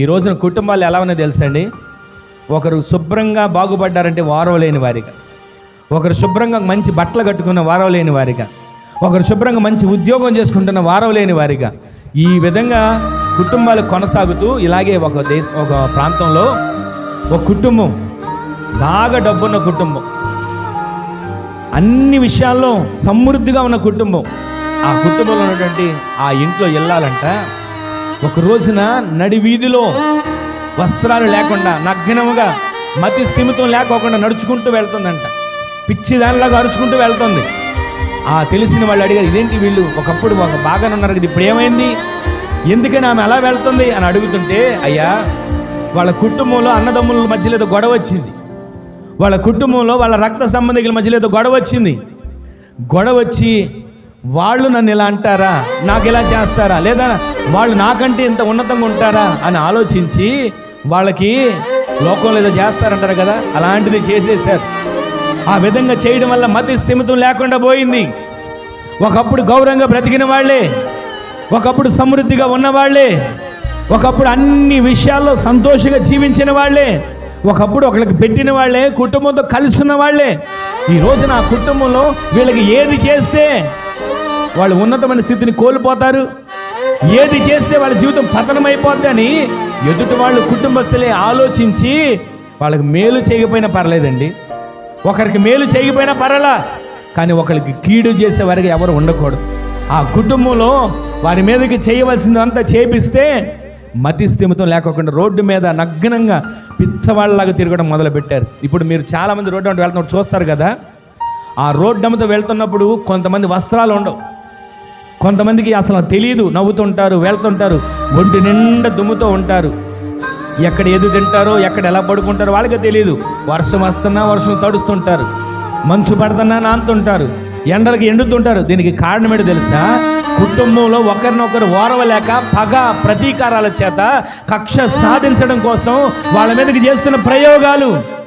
ఈ రోజున కుటుంబాలు ఎలా ఉన్నాయో తెలుసండి? ఒకరు శుభ్రంగా బాగుపడ్డారంటే వారవ లేని వారిగా. ఒకరు శుభ్రంగా మంచి బట్టలు కట్టుకున్న వారవ లేని వారిగా. ఒకరు శుభ్రంగా మంచి ఉద్యోగం చేసుకుంటున్న వారవ లేని వారిగా. ఈ విధంగా కుటుంబాలు కొనసాగుతూ ఇలాగే ఒక దేశ ఒక ప్రాంతంలో ఒక కుటుంబం బాగా డబ్బున్న కుటుంబం అన్ని విషయాల్లో సమృద్ధిగా ఉన్న కుటుంబం. ఆ కుటుంబంలో ఉన్నటువంటి ఆ ఇంట్లో వెళ్ళాలంట ఒక రోజున నడి వీధిలో వస్త్రాలు లేకుండా నగ్నముగా మతి స్థిమితం లేకోకుండా నడుచుకుంటూ వెళ్తుందంట. పిచ్చి దానిలాగా అరుచుకుంటూ వెళ్తుంది. ఆ తెలిసిన వాళ్ళు అడిగారు ఇదేంటి వీళ్ళు? ఒకప్పుడు ఒక బాగానే ఉన్నారు కదా ఇప్పుడు ఏమైంది? ఎందుకని ఆమె అలా వెళ్తుంది? అని అడుగుతుంటే అయ్యా వాళ్ళ కుటుంబంలో అన్నదమ్ముల మధ్యలో ఏదో గొడవ వచ్చింది. వాళ్ళ కుటుంబంలో వాళ్ళ రక్త సంబంధికుల మధ్యలో ఏదో గొడవ వచ్చింది. గొడవ వచ్చి వాళ్ళు నన్ను ఇలా అంటారా? నాకు ఇలా చేస్తారా? లేదా వాళ్ళు నాకంటే ఇంత ఉన్నతంగా ఉంటారా? అని ఆలోచించి వాళ్ళకి లోకంలో ఏదో చేస్తారంటారు కదా అలాంటిది చేసేసారు ఆ విధంగా చేయడం వల్ల మతి స్థిమితం లేకుండా పోయింది. ఒకప్పుడు గౌరవంగా బ్రతికిన వాళ్ళే ఒకప్పుడు సమృద్ధిగా ఉన్నవాళ్ళే ఒకప్పుడు అన్ని విషయాల్లో సంతోషంగా జీవించిన వాళ్ళే ఒకప్పుడు ఒకరికి పెట్టిన వాళ్ళే కుటుంబంతో కలిసి ఉన్న వాళ్ళే. ఈ రోజు నా కుటుంబంలో వీళ్ళకి ఏది చేస్తే వాళ్ళు ఉన్నతమైన స్థితిని కోల్పోతారు. ఏది చేస్తే వాళ్ళ జీవితం పతనమైపోద్ది అని ఎదుటి వాళ్ళు కుటుంబస్తులే ఆలోచించి వాళ్ళకి మేలు చేయకపోయినా పర్లేదండి. ఒకరికి మేలు చేయకపోయినా పర్వాలా. కానీ ఒకరికి కీడు చేసే వారికి ఎవరు ఉండకూడదు. ఆ కుటుంబంలో వారి మీదకి చేయవలసిందంతా చేపిస్తే మతి స్థిమితం లేకోకుండా రోడ్డు మీద నగ్నంగా పిచ్చవాళ్ళలాగా తిరగడం మొదలుపెట్టారు. ఇప్పుడు మీరు చాలామంది రోడ్డు వెళ్తున్నప్పుడు చూస్తారు కదా. ఆ రోడ్డు అమ్మతో వెళ్తున్నప్పుడు కొంతమంది వస్త్రాలు ఉండవు. కొంతమందికి అసలు తెలియదు నవ్వుతుంటారు వెళ్తుంటారు ఒంటి నిండా దుమ్ముతో ఉంటారు. ఎక్కడ ఏది తింటారో ఎక్కడ ఎలా పడుకుంటారో వాళ్ళకి తెలియదు వర్షం వస్తున్నా వర్షం తడుస్తుంటారు. మంచు పడుతున్నా నాంతుంటారు. ఎండలకి ఎండుతుంటారు. దీనికి కారణం ఏంటో తెలుసా? కుటుంబంలో ఒకరినొకరు ఓరవలేక పగ ప్రతీకారాల చేత కక్ష సాధించడం కోసం వాళ్ళ మీదకి చేస్తున్న ప్రయోగాలు.